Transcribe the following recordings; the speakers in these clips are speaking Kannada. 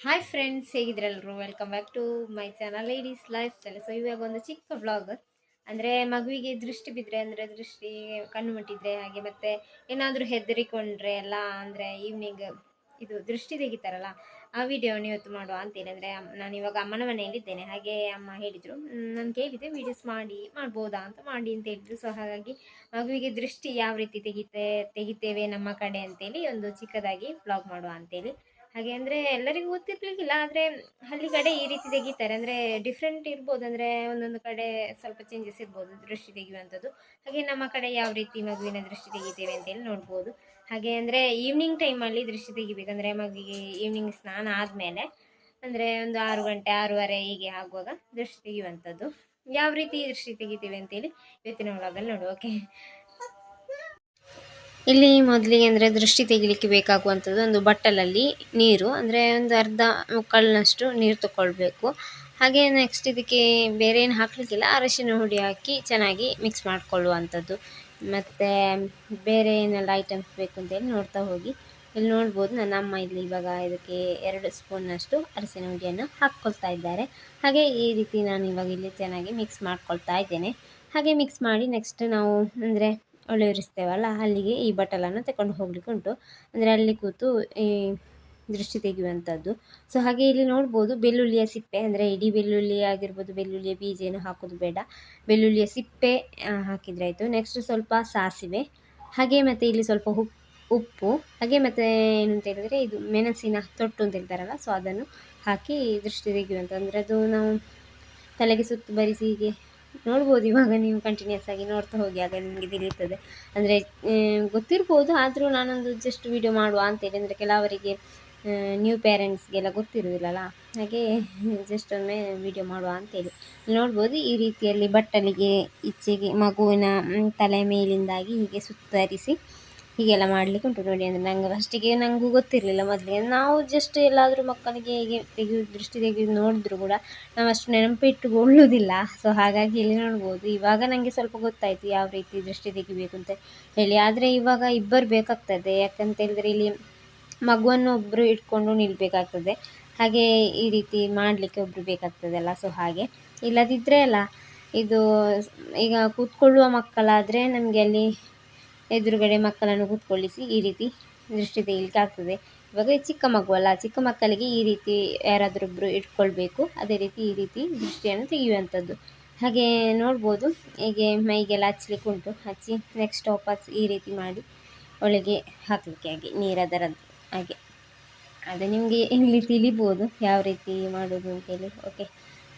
Hi friends ಹೇಗಿದ್ರೆಲ್ಲರೂ welcome back to my channel ladies lifestyle so ಇವಾಗ ಒಂದು ಚಿಕ್ಕ ಬ್ಲಾಗ್ ಅಂದರೆ ಮಗುವಿಗೆ ದೃಷ್ಟಿ ಬಿದ್ದರೆ ಅಂದರೆ ದೃಷ್ಟಿ ಕಣ್ಣು ಮುಟ್ಟಿದ್ರೆ ಹಾಗೆ ಮತ್ತು ಏನಾದರೂ ಹೆದರಿಕೊಂಡ್ರೆ ಎಲ್ಲ ಅಂದರೆ ಈವ್ನಿಂಗ್ ಇದು ದೃಷ್ಟಿ ತೆಗಿತಾರಲ್ಲ, ಆ ವಿಡಿಯೋ ಇವತ್ತು ಮಾಡುವ ಅಂತೇಳಿ ಅಂದರೆ ನಾನು ಇವಾಗ ಅಮ್ಮನ ಮನೆಯಲ್ಲಿದ್ದೇನೆ. ಹಾಗೆ ಅಮ್ಮ ಹೇಳಿದರು ನಾನು ಕೇಳಿದೆ ವೀಡಿಯೋಸ್ ಮಾಡಿ, ಮಾಡ್ಬೋದಾ ಅಂತ ಮಾಡಿ ಅಂತ ಹೇಳಿದ್ರು. ಸೊ ಹಾಗಾಗಿ ಮಗುವಿಗೆ ದೃಷ್ಟಿ ಯಾವ ರೀತಿ ತೆಗಿತೆ, ತೆಗಿತೇವೆ ನಮ್ಮ ಕಡೆ ಅಂತೇಳಿ ಒಂದು ಚಿಕ್ಕದಾಗಿ ಬ್ಲಾಗ್ ಮಾಡುವ ಅಂತೇಳಿ ಹಾಗೆ ಅಂದರೆ ಎಲ್ಲರಿಗೂ ಗೊತ್ತಿರ್ಲಿಕ್ಕಿಲ್ಲ, ಆದರೆ ಹಳ್ಳಿ ಕಡೆ ಈ ರೀತಿ ತೆಗಿತಾರೆ. ಅಂದರೆ ಡಿಫ್ರೆಂಟ್ ಇರ್ಬೋದು, ಅಂದರೆ ಒಂದೊಂದು ಕಡೆ ಸ್ವಲ್ಪ ಚೇಂಜಸ್ ಇರ್ಬೋದು ದೃಷ್ಟಿ ತೆಗೆಯುವಂಥದ್ದು. ಹಾಗೆ ನಮ್ಮ ಕಡೆ ಯಾವ ರೀತಿ ಮಗುವಿನ ದೃಷ್ಟಿ ತೆಗಿತೇವೆ ಅಂತೇಳಿ ನೋಡ್ಬೋದು. ಹಾಗೆ ಅಂದರೆ ಈವ್ನಿಂಗ್ ಟೈಮಲ್ಲಿ ದೃಷ್ಟಿ ತೆಗಿಬೇಕಂದ್ರೆ ಮಗುವಿಗೆ ಈವ್ನಿಂಗ್ ಸ್ನಾನ ಆದಮೇಲೆ ಅಂದರೆ ಒಂದು ಆರು ಗಂಟೆ, ಆರೂವರೆ ಹೀಗೆ ಆಗುವಾಗ ದೃಷ್ಟಿ ತೆಗೆಯುವಂಥದ್ದು. ಯಾವ ರೀತಿ ದೃಷ್ಟಿ ತೆಗಿತೀವಿ ಅಂತೇಳಿ ಇವತ್ತಿನ ಒಳಗಲ್ಲಿ ನೋಡು ಓಕೆ ಇಲ್ಲಿ ಮೊದಲಿಗೆ ಅಂದರೆ ದೃಷ್ಟಿ ತೆಗಿಲಿಕ್ಕೆ ಬೇಕಾಗುವಂಥದ್ದು ಒಂದು ಬಟ್ಟಲಲ್ಲಿ ನೀರು. ಅಂದರೆ ಒಂದು ಅರ್ಧ ಮುಕ್ಕಾಲಿನಷ್ಟು ನೀರು ತಗೊಳ್ಬೇಕು ಹಾಗೆ ನೆಕ್ಸ್ಟ್ ಇದಕ್ಕೆ ಬೇರೆ ಏನು ಹಾಕಲಿಕ್ಕಿಲ್ಲ, ಅರಶಿನ ಹುಡಿ ಹಾಕಿ ಚೆನ್ನಾಗಿ ಮಿಕ್ಸ್ ಮಾಡಿಕೊಳ್ಳುವಂಥದ್ದು. ಮತ್ತು ಬೇರೆ ಏನೆಲ್ಲ ಐಟಮ್ಸ್ ಬೇಕು ಅಂತೇಳಿ ನೋಡ್ತಾ ಹೋಗಿ. ಇಲ್ಲಿ ನೋಡ್ಬೋದು ನನ್ನ ಅಮ್ಮ ಇಲ್ಲಿ ಇವಾಗ ಇದಕ್ಕೆ ಎರಡು ಸ್ಪೂನ್ನಷ್ಟು ಅರಸಿನ ಹುಡಿಯನ್ನು ಹಾಕ್ಕೊಳ್ತಾ ಇದ್ದಾರೆ. ಹಾಗೆ ಈ ರೀತಿ ನಾನು ಇವಾಗ ಇಲ್ಲಿ ಚೆನ್ನಾಗಿ ಮಿಕ್ಸ್ ಮಾಡ್ಕೊಳ್ತಾ ಇದ್ದೇನೆ. ಹಾಗೆ ಮಿಕ್ಸ್ ಮಾಡಿ ನೆಕ್ಸ್ಟ್ ನಾವು ಅಂದರೆ ಒಳ್ಳೆಯವರಿಸ್ತೇವಲ್ಲ ಅಲ್ಲಿಗೆ ಈ ಬಟ್ಟಲನ್ನು ತಗೊಂಡು ಹೋಗ್ಲಿಕ್ಕೆ ಉಂಟು. ಅಂದರೆ ಅಲ್ಲಿ ಕೂತು ಈ ದೃಷ್ಟಿ ತೆಗೆಯುವಂಥದ್ದು ಸೊ ಹಾಗೆ ಇಲ್ಲಿ ನೋಡ್ಬೋದು ಬೆಳ್ಳುಳ್ಳಿಯ ಸಿಪ್ಪೆ, ಅಂದರೆ ಇಡೀ ಬೆಳ್ಳುಳ್ಳಿ ಆಗಿರ್ಬೋದು, ಬೆಳ್ಳುಳ್ಳಿಯ ಬೀಜ ಏನು ಹಾಕೋದು ಬೇಡ. ಬೆಳ್ಳುಳ್ಳಿಯ ಸಿಪ್ಪೆ ಹಾಕಿದ್ರೆ ಆಯಿತು. ನೆಕ್ಸ್ಟ್ ಸ್ವಲ್ಪ ಸಾಸಿವೆ, ಹಾಗೆ ಮತ್ತು ಇಲ್ಲಿ ಸ್ವಲ್ಪ ಉಪ್ಪು ಉಪ್ಪು, ಹಾಗೆ ಮತ್ತು ಏನು ಅಂತ ಹೇಳಿದರೆ ಇದು ಮೆಣಸಿನ ತೊಟ್ಟು ಅಂತ ಹೇಳ್ತಾರಲ್ಲ ಸೊ ಅದನ್ನು ಹಾಕಿ ದೃಷ್ಟಿ ತೆಗೆಯುವಂಥ ಅಂದರೆ ಅದು ನಾವು ತಲೆಗೆ ಸುತ್ತು ಬರಿಸಿ ಹೀಗೆ ನೋಡ್ಬೋದು ಇವಾಗ ನೀವು ಕಂಟಿನ್ಯೂಸ್ ಆಗಿ ನೋಡ್ತಾ ಹೋಗಿ, ಆಗ ನಿಮಗೆ ತಿಳಿಯುತ್ತದೆ. ಅಂದರೆ ಗೊತ್ತಿರ್ಬೋದು, ಆದರೂ ನಾನೊಂದು ಜಸ್ಟ್ ವಿಡಿಯೋ ಮಾಡುವ ಅಂತೇಳಿ ಅಂದರೆ ಕೆಲವರಿಗೆ ನ್ಯೂ ಪೇರೆಂಟ್ಸ್ಗೆಲ್ಲ ಗೊತ್ತಿರುವುದಿಲ್ಲಲ್ಲ? ಹಾಗೆ ಜಸ್ಟ್ ಒಮ್ಮೆ ವಿಡಿಯೋ ಮಾಡುವ ಅಂತೇಳಿ ನೋಡ್ಬೋದು, ಈ ರೀತಿಯಲ್ಲಿ ಬಟ್ಟಲಿಗೆ ಈಚೆಗೆ ಮಗುವಿನ, ತಲೆ ಮೇಲಿಂದಾಗಿ ಹೀಗೆ ಸುತ್ತರಿಸಿ ಹೀಗೆಲ್ಲ ಮಾಡಲಿಕ್ಕೆ ಉಂಟು ನೋಡಿ ಅಂದರೆ ನಂಗೆ ಫಸ್ಟಿಗೆ ನನಗೂ ಗೊತ್ತಿರಲಿಲ್ಲ ಮೊದಲಿಗೆ. ನಾವು ಜಸ್ಟ್ ಎಲ್ಲಾದರೂ ಮಕ್ಕಳಿಗೆ ಹೀಗೆ ತೆಗೆದು ದೃಷ್ಟಿ ತೆಗೆದು ನೋಡಿದ್ರು ಕೂಡ ನಾವು ಅಷ್ಟು ನೆನಪಿಟ್ಟುಕೊಳ್ಳುವುದಿಲ್ಲ. ಸೊ ಹಾಗಾಗಿ ಇಲ್ಲಿ ನೋಡ್ಬೋದು. ಇವಾಗ ನನಗೆ ಸ್ವಲ್ಪ ಗೊತ್ತಾಯಿತು ಯಾವ ರೀತಿ ದೃಷ್ಟಿ ತೆಗಿಬೇಕು ಅಂತ ಹೇಳಿ. ಆದರೆ ಇವಾಗ ಇಬ್ಬರು ಬೇಕಾಗ್ತದೆ. ಯಾಕಂತ ಹೇಳಿದ್ರೆ ಇಲ್ಲಿ ಮಗುವನ್ನು ಒಬ್ಬರು ಇಟ್ಕೊಂಡು ನಿಲ್ಲಬೇಕಾಗ್ತದೆ ಹಾಗೆ ಈ ರೀತಿ ಮಾಡಲಿಕ್ಕೆ ಒಬ್ಬರು ಬೇಕಾಗ್ತದಲ್ಲ. ಸೊ ಹಾಗೆ. ಇಲ್ಲದಿದ್ದರೆ ಅಲ್ಲ, ಇದು ಈಗ ಕೂತ್ಕೊಳ್ಳುವ ಮಕ್ಕಳಾದರೆ ನಮಗೆ ಅಲ್ಲಿ ಎದುರುಗಡೆ ಮಕ್ಕಳನ್ನು ಕೂತ್ಕೊಳ್ಳಿಸಿ ಈ ರೀತಿ ದೃಷ್ಟಿ ತೆಗಿಲಿಕ್ಕೆ ಆಗ್ತದೆ ಇವಾಗ ಚಿಕ್ಕ ಮಗು ಅಲ್ಲ, ಚಿಕ್ಕ ಮಕ್ಕಳಿಗೆ ಈ ರೀತಿ ಯಾರಾದರೊಬ್ಬರು ಇಟ್ಕೊಳ್ಬೇಕು. ಅದೇ ರೀತಿ ಈ ರೀತಿ ದೃಷ್ಟಿಯನ್ನು ತೆಗೆಯುವಂಥದ್ದು. ಹಾಗೆ ನೋಡ್ಬೋದು, ಹೀಗೆ ಮೈಗೆಲ್ಲ ಹಚ್ಚಲಿಕ್ಕೆ ಉಂಟು. ಹಚ್ಚಿ ನೆಕ್ಸ್ಟ್ ವಾಪಸ್ ಈ ರೀತಿ ಮಾಡಿ ಒಳಗೆ ಹಾಕಲಿಕ್ಕೆ ಹಾಗೆ ನೀರದರದ್ದು ಹಾಗೆ. ಅದು ನಿಮಗೆ ಇಲ್ಲಿ ತಿಳಿಬೋದು, ಯಾವ ರೀತಿ ಮಾಡೋದು ಅಂತೇಳಿ. ಓಕೆ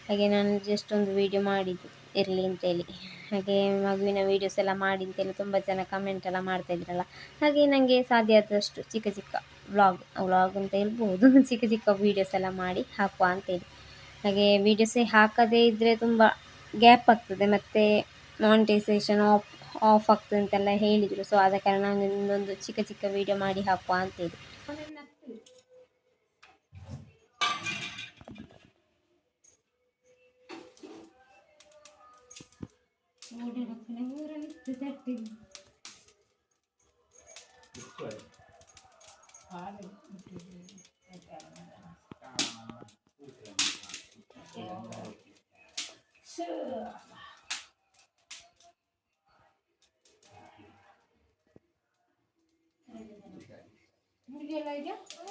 ಹಾಗೆ ನಾನು ಜಸ್ಟ್ ಒಂದು ವೀಡಿಯೋ ಮಾಡಿದ್ದು. ಇರಲಿ ಅಂತೇಳಿ. ಹಾಗೆ ಮಗುವಿನ ವೀಡಿಯೋಸ್ ಎಲ್ಲ ಮಾಡಿ ಅಂತೇಳಿ ತುಂಬ ಜನ ಕಮೆಂಟ್ ಎಲ್ಲ ಮಾಡ್ತಾಯಿದ್ರಲ್ಲ ಹಾಗೆ ನನಗೆ ಸಾಧ್ಯ ಆದಷ್ಟು ಚಿಕ್ಕ ಚಿಕ್ಕ ವ್ಲಾಗ್ ವ್ಲಾಗ್ ಅಂತ ಹೇಳ್ಬೋದು. ಚಿಕ್ಕ ಚಿಕ್ಕ ವೀಡಿಯೋಸ್ ಎಲ್ಲ ಮಾಡಿ ಹಾಕುವ ಅಂತೇಳಿ. ಹಾಗೆ ವೀಡಿಯೋಸೇ ಹಾಕದೇ ಇದ್ದರೆ ತುಂಬ ಗ್ಯಾಪ್ ಆಗ್ತದೆ. ಮತ್ತು ಮಾನಿಟೈಸೇಷನ್ ಆಫ್ ಆಫ್ ಆಗ್ತದೆ ಅಂತೆಲ್ಲ ಹೇಳಿದರು. ಸೊ ಆದ ಕಾರಣ ಒಂದೊಂದು ಚಿಕ್ಕ ಚಿಕ್ಕ ವೀಡಿಯೋ ಮಾಡಿ ಹಾಕುವ ಅಂತೇಳಿ. detecting. Sure. Would you like that?